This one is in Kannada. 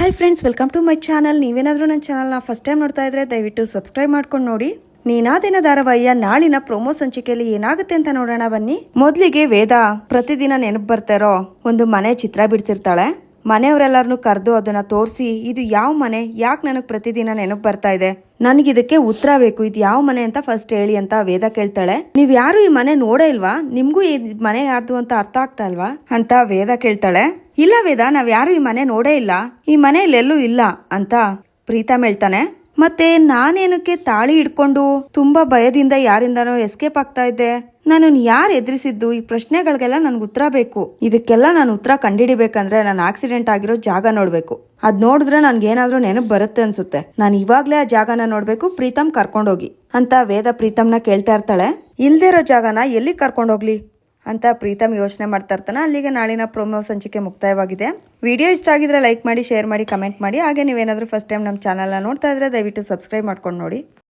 Hi friends welcome to my channel ನೀವೇನಾದರೂ ನನ್ನ ಚಾನಲ್ನ ಫಸ್ಟ್ ಟೈಮ್ ನೋಡ್ತಾ ಇದ್ರೆ ದಯವಿಟ್ಟು ಸಬ್ಸ್ಕ್ರೈಬ್ ಮಾಡ್ಕೊಂಡು ನೋಡಿ. ನೀನಾದೇನ ಧಾರಾವಾಹಿಯ ನಾಳಿನ ಪ್ರೊಮೋ ಸಂಚಿಕೆಯಲ್ಲಿ ಏನಾಗುತ್ತೆ ಅಂತ ನೋಡೋಣ ಬನ್ನಿ. ಮೊದಲಿಗೆ ವೇದ ಪ್ರತಿದಿನ ನೆನಪು ಬರ್ತಾರೋ ಒಂದು ಮನೆ ಚಿತ್ರ ಬಿಡ್ತಿರ್ತಾಳೆ. ಮನೆಯವರೆಲ್ಲರನ್ನು ಕರೆದು ಅದನ್ನ ತೋರಿಸಿ, ಇದು ಯಾವ ಮನೆ? ಯಾಕೆ ನನಗೆ ಪ್ರತಿದಿನ ನೆನಪು ಬರ್ತಾ ಇದೆ? ನನಗೆ ಇದಕ್ಕೆ ಉತ್ತರ ಬೇಕು, ಇದು ಯಾವ ಮನೆ ಅಂತ ಫಸ್ಟ್ ಹೇಳಿ ಅಂತ ವೇದ ಕೇಳ್ತಾಳೆ. ನೀವು ಯಾರು ಈ ಮನೆ ನೋಡೇ ಇಲ್ವಾ? ನಿಮಗೂ ಈ ಮನೆ ಯಾರ್ದು ಅಂತ ಅರ್ಥ ಆಗ್ತಾ ಅಲ್ವಾ ಅಂತ ವೇದ ಕೇಳ್ತಾಳೆ. ಇಲ್ಲ ವೇದ, ನಾವ್ ಯಾರು ಈ ಮನೆ ನೋಡೇ ಇಲ್ಲ. ಈ ಮನೆಯಲ್ಲೆಲ್ಲೂ ಇಲ್ಲ ಅಂತ ಪ್ರೀತಮ್ ಹೇಳ್ತಾನೆ. ಮತ್ತೆ ನಾನೇನಕ್ಕೆ ತಾಳಿ ಹಿಡ್ಕೊಂಡು ತುಂಬಾ ಭಯದಿಂದ ಯಾರಿಂದನೋ ಎಸ್ಕೇಪ್ ಆಗ್ತಾ ಇದ್ದೆ? ನಾನು ಯಾರು ಎದುರಿಸಿದ್ದು? ಈ ಪ್ರಶ್ನೆಗಳಿಗೆಲ್ಲ ನನಗೆ ಉತ್ತರ ಬೇಕು. ಇದಕ್ಕೆಲ್ಲ ನಾನು ಉತ್ತರ ಕಂಡಿಡಿಬೇಕಂದ್ರೆ ನಾನು ಆಕ್ಸಿಡೆಂಟ್ ಆಗಿರೋ ಜಾಗ ನೋಡಬೇಕು. ಅದ್ ನೋಡಿದ್ರೆ ನನ್ಗೆ ಏನಾದರೂ ನೆನಪು ಬರುತ್ತೆ ಅನ್ಸುತ್ತೆ. ನಾನು ಇವಾಗ್ಲೇ ಆ ಜಾಗನ ನೋಡಬೇಕು, ಪ್ರೀತಮ್ ಕರ್ಕೊಂಡೋಗಿ. ಅಂತ ವೇದ ಪ್ರೀತಮ್ನ ಕೇಳ್ತಾ ಇರ್ತಾಳೆ. ಇಲ್ದಿರೋ ಜಾಗನ ಎಲ್ಲಿ ಕರ್ಕೊಂಡೋಗ್ಲಿ? ಅಂತ ಪ್ರೀತಮ್ ಯೋಚನೆ ಮಾಡ್ತಾ ಇರ್ತಾನೆ. ಅಲ್ಲಿಗೆ ನಾಳಿನ ಪ್ರೊಮೋ ಸಂಚಿಕೆ ಮುಕ್ತಾಯವಾಗಿದೆ. ವಿಡಿಯೋ ಇಷ್ಟ ಆಗಿದ್ರೆ ಲೈಕ್ ಮಾಡಿ, ಶೇರ್ ಮಾಡಿ, ಕಮೆಂಟ್ ಮಾಡಿ. ಹಾಗೆ ನೀವೇನಾದರೂ ಫಸ್ಟ್ ಟೈಮ್ ನಮ್ಮ ಚಾನಲ್ನ ನೋಡ್ತಾ ಇದ್ರೆ ದಯವಿಟ್ಟು ಸಬ್ಸ್ಕ್ರೈಬ್ ಮಾಡ್ಕೊಂಡು ನೋಡಿ.